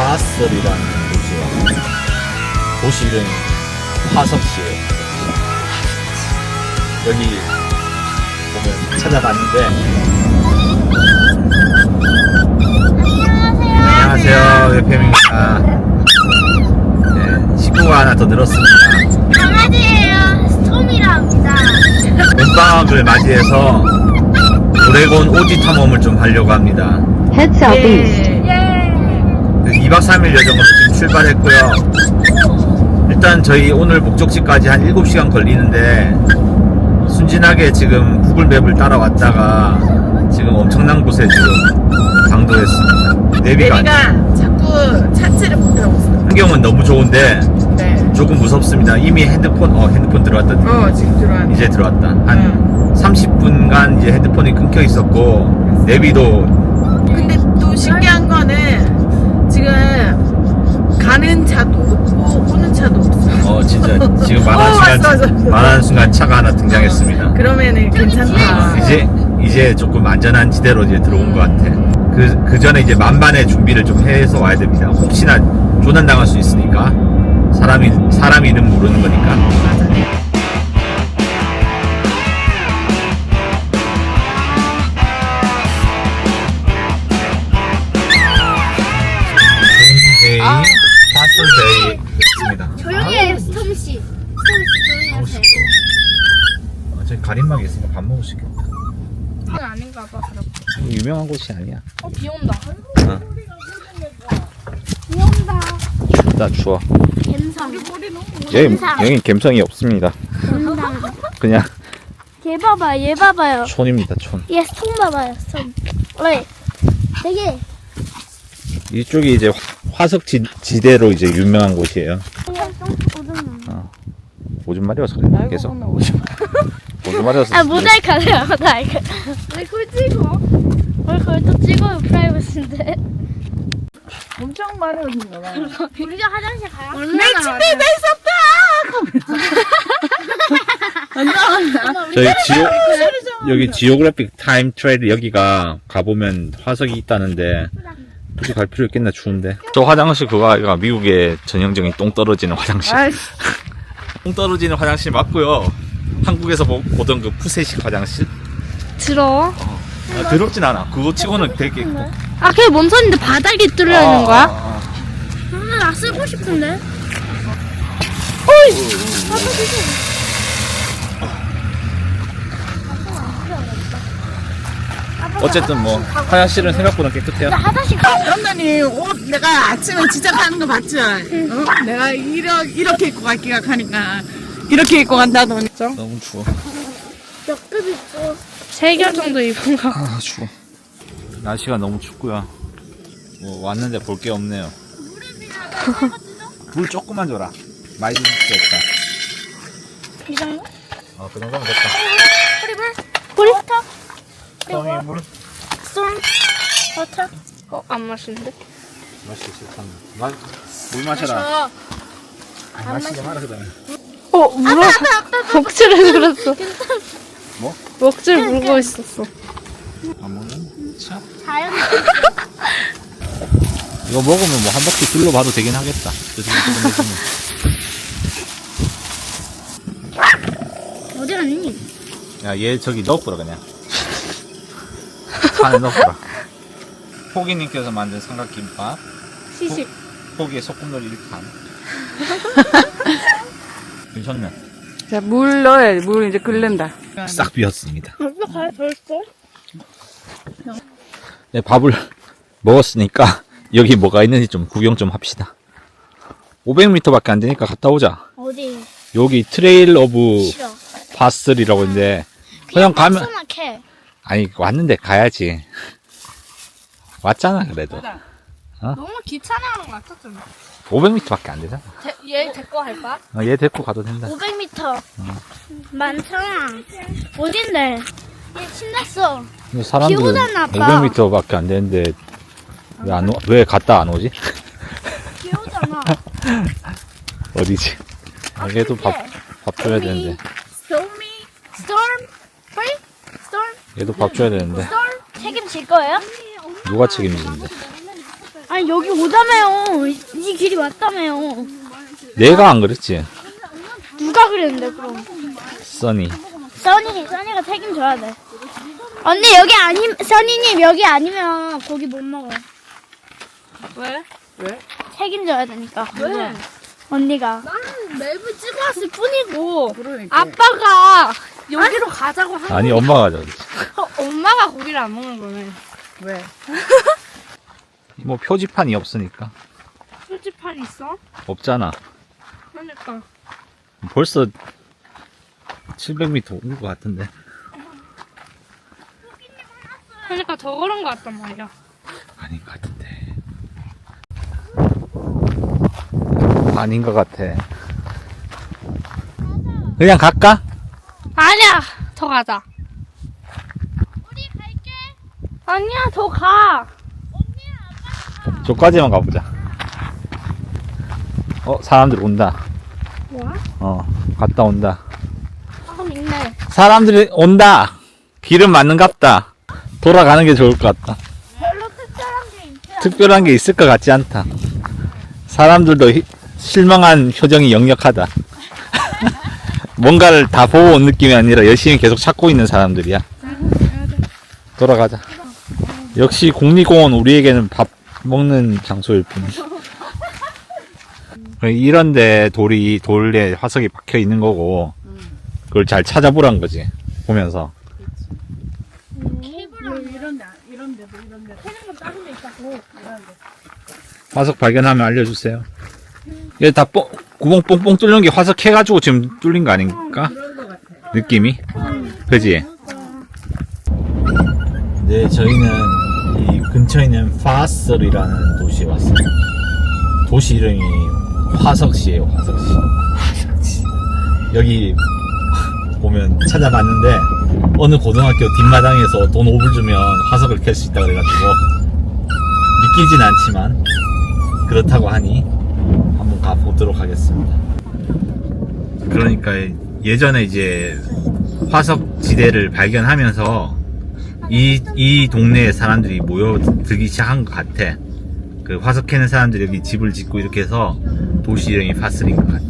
바설이라는 곳이에요. 도시 이름이 화성시예요. 여기 보면 찾아봤는데 안녕하세요 예팸입니다. 네, 식구가 하나 더 늘었습니다. 강아지예요. 스톰이라 합니다. 봄방학을 맞이해서 오레곤 오지 탐험을 좀 하려고 합니다. Head southeast. 예. 2박 3일 여정으로 지금 출발했고요. 일단 저희 오늘 목적지까지 한 7시간 걸리는데 순진하게 지금 구글맵을 따라왔다가 지금 엄청난 곳에 지금 당도했습니다. 내비가 안- 내비가 자꾸 차체를 못하고 있어. 환경은 너무 좋은데 네. 조금 무섭습니다. 이미 핸드폰 어 핸드폰 들어왔다. 어, 지금 들어왔네. 이제 들어왔다. 한 30분간 이제 핸드폰이 끊겨 있었고 내비도 근데 또 신기한 거는 지금 가는 차도 없고 오는 차도 없어. 어 진짜 지금 말하는 어, 순간 왔어, 왔어. 말하는 순간 차가 하나 등장했습니다. 그러면은 괜찮다. 이제 이제 조금 안전한 지대로 이제 들어온 것 같아. 그, 그 전에 이제 만반의 준비를 좀 해서 와야 됩니다. 혹시나 조난 당할 수 있으니까 사람이 사람 이름 모르는 거니까. 맞아. 데 유명한 곳이 아니야. 어, 비 온다. 어. 비 온다. 춥다 추워. 갬성. 여기. 여기 감성이 없습니다. 갬성. 그냥 얘 봐봐, 얘 봐봐요. 촌입니다 촌. 얘 스톰 봐봐요, 스톰. 왜? 되게 이쪽이 이제 화- 화석 지, 지대로 이제 유명한 곳이에요. 그냥 좀 오줌. 오줌 마려워서 그래 계속. 오줌 마려워서. 아 모자이크 하세요, 모자이크. 왜 그걸 찍어? 왜 그걸 또 찍어요, 프라이버시인데. 엄청 마려워진 거 봐. 우리가 화장실 가요? 내 집에 있었다! 저희 지오 여기 지오그래픽 타임 트레일 여기가 가보면 화석이 있다는데 굳이 갈 필요 있겠나 추운데 저 화장실 그거 아이가 미국의 전형적인 똥 떨어지는 화장실 아이씨. 똥 떨어지는 화장실 맞고요 한국에서 보, 보던 그 푸세식 화장실 들어. 아, 더럽진 않아 그거 치고는 되게 아 그게 뭔 소린데 바닥에 뚫려 아, 있는 거야? 아, 아. 아, 나 쓰고 싶은데. 어쨌든 뭐 화장실은 생각보다 깨끗해요. 그런다니 옷 내가 아침에 지적하는 거 봤지? 어? 내가 이러, 이렇게 입고 갈기가 하니까 이렇게 입고 간다더니 너무 추워 몇급 있고. 세겹 정도 입은 거. 아 추워 날씨가 너무 춥고요 뭐 왔는데 볼 게 없네요 물 조금만 줘라 많이 줄게 없다 이 정도? 어그 정도면 됐다 뿌리물? 뿌리? 워터? 형이 물 스톰? 워터? 어, 안 마시는데? 마시기 싫다 마, 물 마셔라 아, 마시지 마라 그다음에 어, 물어. 목줄을 물었어. 뭐? 목줄 물고 있었어. 안 먹는? 참 자연. 이거 먹으면 뭐 한 바퀴 둘러봐도 되긴 하겠다 정도면 어디 갔니? 야 얘 저기 넣어보라 그냥 안에 넣어보라 포기님께서 만든 삼각김밥 시식. 포기에 소금놀이 1판 괜찮네 자, 물 넣어야 돼. 물 이제 끓는다. 싹 비었습니다 벌써 가야? 네, 밥을 먹었으니까 여기 뭐가 있는지 좀 구경 좀 합시다 500m밖에 안 되니까 갔다 오자 어디? 여기 트레일 오브 싫어. 파슬이라고 있는데 그냥 가면 소막해. 아니 왔는데 가야지 왔잖아 그래도 너무 귀찮아하는 것 같아 좀. 500m밖에 안 되잖아 얘 데리고 갈까? 어, 얘 데리고 가도 된다 500m. 많잖아. 어딘데? 얘 신났어. 근데 오잖아, 아빠. 500m밖에 안 되는데 왜 안 오, 왜 갔다 안 오지? 비 오잖아. 어디지? 아, 얘도 밥, 밥 줘야 되는데 Stormy. Storm. Free? Storm. 얘도 밥 줘야 되는데 Storm. 책임질 거예요? 누가 책임지는데 아 아니 여기 오자며요. 이, 이 길이 맞다며요. 내가 안 그랬지 누가 그랬는데 그럼? 써니 써니 써니가 책임져야 돼. 언니 여기 아니 써니님 여기 아니면 고기 못 먹어. 왜? 왜? 책임져야 되니까. 왜? 언니가. 나는 맵을 찍어왔을 뿐이고 그러니까. 아빠가 여기로 가자고 한 아니 엄마가 저기 어, 엄마가 고기를 안 먹는 거네. 왜? 뭐 표지판이 없으니까 표지판 있어? 없잖아 그러니까 벌써 700m 온 것 같은데 그러니까 더 그런 거 같단 말이야. 아닌 것 같은데 아닌 것 같아 그냥 갈까? 아니야, 더 가자. 우리 갈게. 아니야, 더 가. 저까지만 가보자 어 사람들 온다 뭐야? 어 갔다 온다. 아, 있네. 사람들이 온다. 길은 맞는갑다. 돌아가는 게 좋을 것 같다. 별로 특별한 게 있지. 특별한 게 있을 것 같지 않다. 사람들도 히- 실망한 표정이 역력하다. 뭔가를 다 보고 온 느낌이 아니라 열심히 계속 찾고 있는 사람들이야. 돌아가자. 역시 국립공원 우리에게는 밥 먹는 장소일 뿐 이런데 돌이 돌에 화석이 박혀 있는 거고 그걸 잘 찾아보란 거지 보면서. 화석 발견하면 알려주세요. 이게 다 뽕, 구멍 뽕뽕 뚫는 게 화석 해가지고 지금 뚫린 거 아닌가? 느낌이? 그지? 네, 저희는 이 근처에 있는 파설이라는 도시에 왔어요. 도시 이름이 화석시예요, 화석시. 화석시. 여기 보면 찾아봤는데 어느 고등학교 뒷마당에서 돈 5불 주면 화석을 캘 수 있다 그래가지고 믿기진 않지만 그렇다고 하니 한번 가보도록 하겠습니다. 그러니까 예전에 이제 화석 지대를 발견하면서 이, 이 동네에 사람들이 모여들기 시작한 것 같아. 그 화석 캐는 사람들이 여기 집을 짓고 이렇게 해서 도시 이름이 파슬인 것 같아.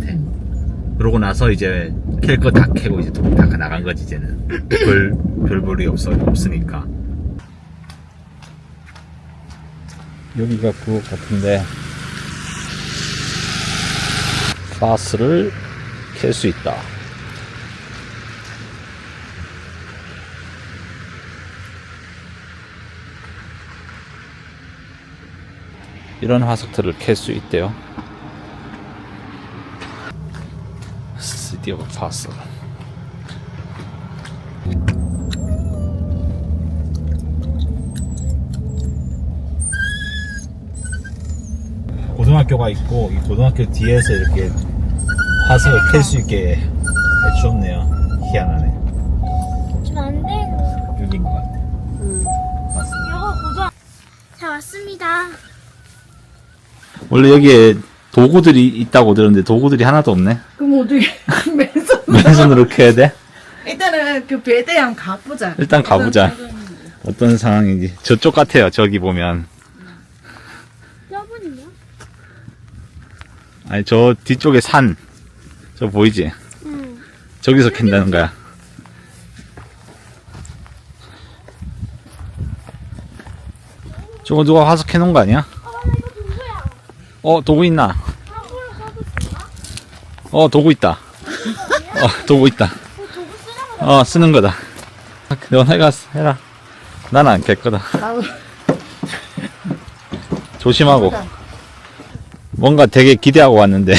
그러고 나서 이제 캘 거 다 캐고 이제 다 나간 거지, 이제는. 별, 별 볼이 없어, 없으니까. 여기가 그거 같은데. 파스를 캘 수 있다. 이런 화석들을 캘 수 있대요. Of Fossil. 고등학교가 있고 이 고등학교 뒤에서 이렇게 화석을 캘 수 있게 해주었네요. 희한하네. 좀 안 돼. 여기인 것 같아. 맞습니다. 이거 고정. 자 왔습니다. 원래 여기에 도구들이 있다고 들었는데 도구들이 하나도 없네. 그럼 어떻게 맨손? 맨손으로 캐야 돼? 일단은 그 배대 한번 가보자. 일단 가보자. 어떤 상황인지. 저쪽 같아요. 저기 보면. 저분이요? 아니, 저 뒤쪽에 산. 저 보이지? 응. 저기서 캔다는 거야. 저거 누가 화석 해놓은 거 아니야? 어, 도구 있나? 어, 도구 있다. 어, 도구 있다. 어, 쓰는 거다. 너 해가, 해라. 나는 안캘 거다. 조심하고. 뭔가 되게 기대하고 왔는데.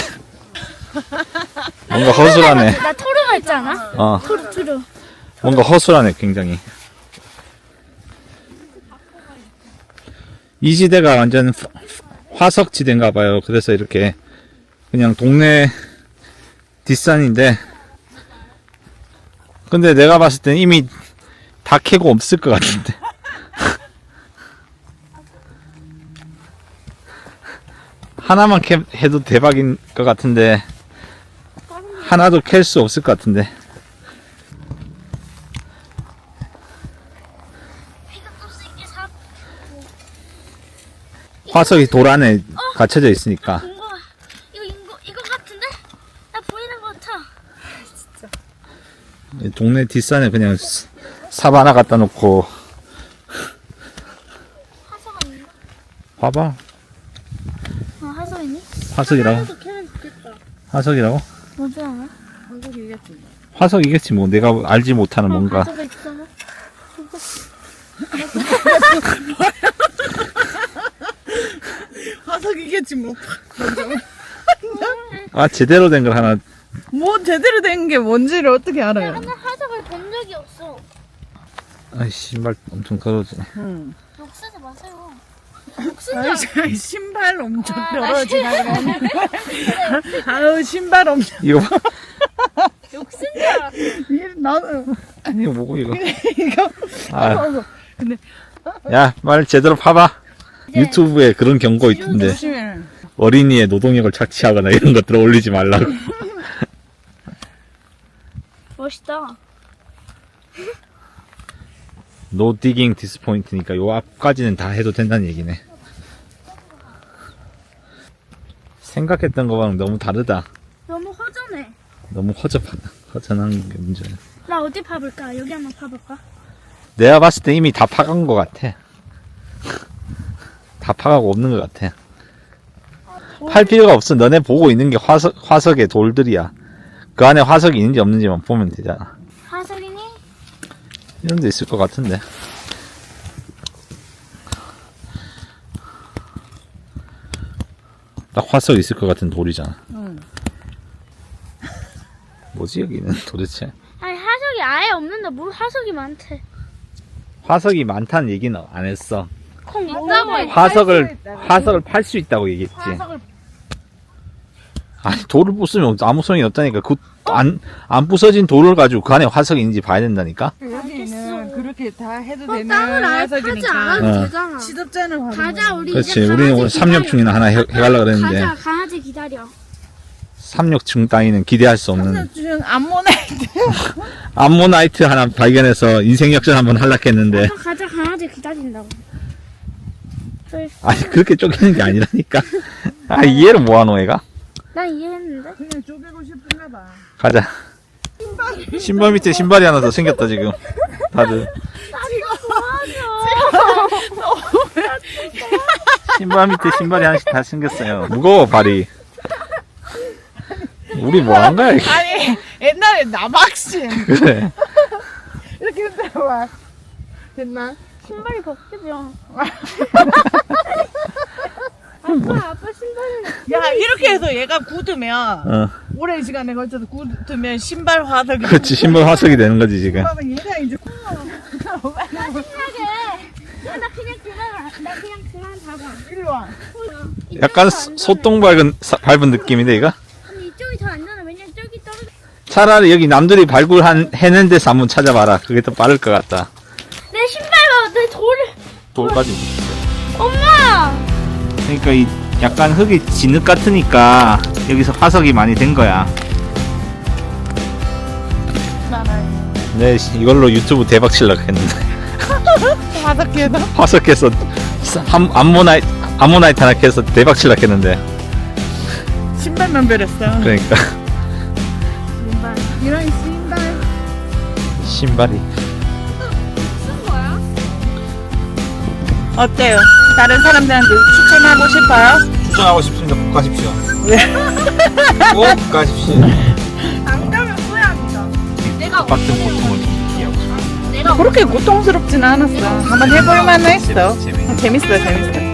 뭔가 허술하네. 나 토르가 있잖아. 어, 토르 토르. 뭔가 허술하네, 굉장히. 이 지대가 완전 화- 화석 지대인가 봐요. 그래서 이렇게 그냥 동네 뒷산인데. 근데 내가 봤을 땐 이미 다 캐고 없을 것 같은데. 하나만 캐, 해도 대박인 것 같은데. 하나도 캘 수 없을 것 같은데. 화석이 돌 안에 갇혀져 있으니까. 이거 이거 이거 이거 같은데? 나 보이는 것 같아. 동네 뒷산에 그냥 스- 삽 하나 갖다 놓고 화석 아닌가? 봐봐 어 화석 있니? 화석이라고 화석 캐면 좋겠다. 화석이라고 뭐지 않아? 화석이겠지 뭐 내가 알지 못하는 뭔가 화석 있어. 화석이겠지 뭐. 아 제대로 된 걸 하나 뭐 제대로 된 게 뭔지를 어떻게 알아요? 나는 화석을 본 적이 없어. 아이 신발 엄청 더러지 응. 욕 쓰지 마세요. 아이, 저 신발 엄청 아, 더러지 아유 신발 엄청. 이거 봐. 욕쓴 줄 알았어. 이- 나는 아니 이거 뭐고 이거 이거. 아, 근데 야말 제대로 파봐 유튜브에 그런 경고 있던데 조심해. 어린이의 노동력을 착취하거나 이런 것들 올리지 말라고 멋있다. 노 디깅 디스포인트니까 요 앞까지는 다 해도 된다는 얘기네 생각했던 거랑 너무 다르다 너무 허전해. 너무 허접하다 허전한 게 문제야 나 어디 파볼까? 여기 한번 파볼까? 내가 봤을 때 이미 다 파간 것 같아. 다 파가고 없는 것 같아. 팔 필요가 없어. 너네 보고 있는 게 화석, 화석의 돌들이야. 그 안에 화석이 있는지 없는지만 보면 되잖아. 이런 데 있을 것 같은데. 딱 화석 있을 것 같은 돌이잖아. 응. 뭐지, 여기는 도대체? 아니 화석이 아예 없는데 뭘 화석이 많대. 화석이 많다는 얘기는 안 했어. 콩 있다고 했 화석을, 화석을 팔 수 있다고 얘기했지. 화석을 아니 돌을 부수면 아무 소용이 없다니까 그 안 안 부서진 돌을 가지고 그 안에 화석이 있는지 봐야 된다니까 여기는 그렇게 다 해도 어, 되는 땅을 아예 파지 않아도 어. 되잖아. 시덥잖아. 가자 우리 그렇지 이제 우리는 오늘 강아지 삼력충이나 하나 해, 해가려 그랬는데 가자 강아지 기다려. 삼력충 따위는 기대할 수 없는 중 암모나이트. 암모나이트 하나 발견해서 인생 역전 한번 할락했는데 어서 가자 강아지 기다린다고. 아니 그렇게 쫓기는 게 아니라니까 아 이해를 뭐하노 얘가 난 이해했는데. 그냥 쪼개고 싶은가 봐. 가자 신발 밑에 신발이 하나 더 생겼다 지금. 다들. 신발 밑에 신발이 하나씩 다 생겼어요. 무거워 발이. 우리 뭐 하는 거야 이게? 아니 옛날에 나박신 그래. 이렇게 흔들어봐. 됐나? 신발이 벗겨져. 아빠 아빠 신발을 야 이렇게 해서 얘가 굳으면 어 오랜 시간에 걸쳐서 굳으면 신발 화석이. 그렇지 신발 화석이 되는 거지 지금 그러면 얘가 이제 신나게. 나 그냥 그만 나 그냥 그만 잡아. 일로 와. 약간 소- 소똥 밟은 사- 밟은 느낌인데 이거 아니 이쪽이 더 안전해. 왜냐면 저기 떨어져. 차라리 여기 남들이 발굴한 해낸 데서 한번 찾아봐라 그게 더 빠를 것 같다 내 신발 봐. 내 돌을. 돌까지 엄마. 그러니까 이 약간 흙이 진흙 같으니까 여기서 화석이 많이 된 거야 네 이걸로 유튜브 대박 칠려고 했는데 화석해서 한- 암모나이트 암모나이트 하나 캐서 대박 칠려고 했는데 신발만 베렸어. 그러니까 신발. 이런 신발. 신발이 어때요? 다른 사람들한테 추천하고 싶어요? 추천하고 싶습니다 꼭 가십시오 꼭 가십시오 안 가면 후회합니다. 같은 고통을 느끼하고 싶어요 내가 그렇게 고통스럽진 않았어. 한번 해볼 만 했어. 재밌- 재밌어, 재밌어.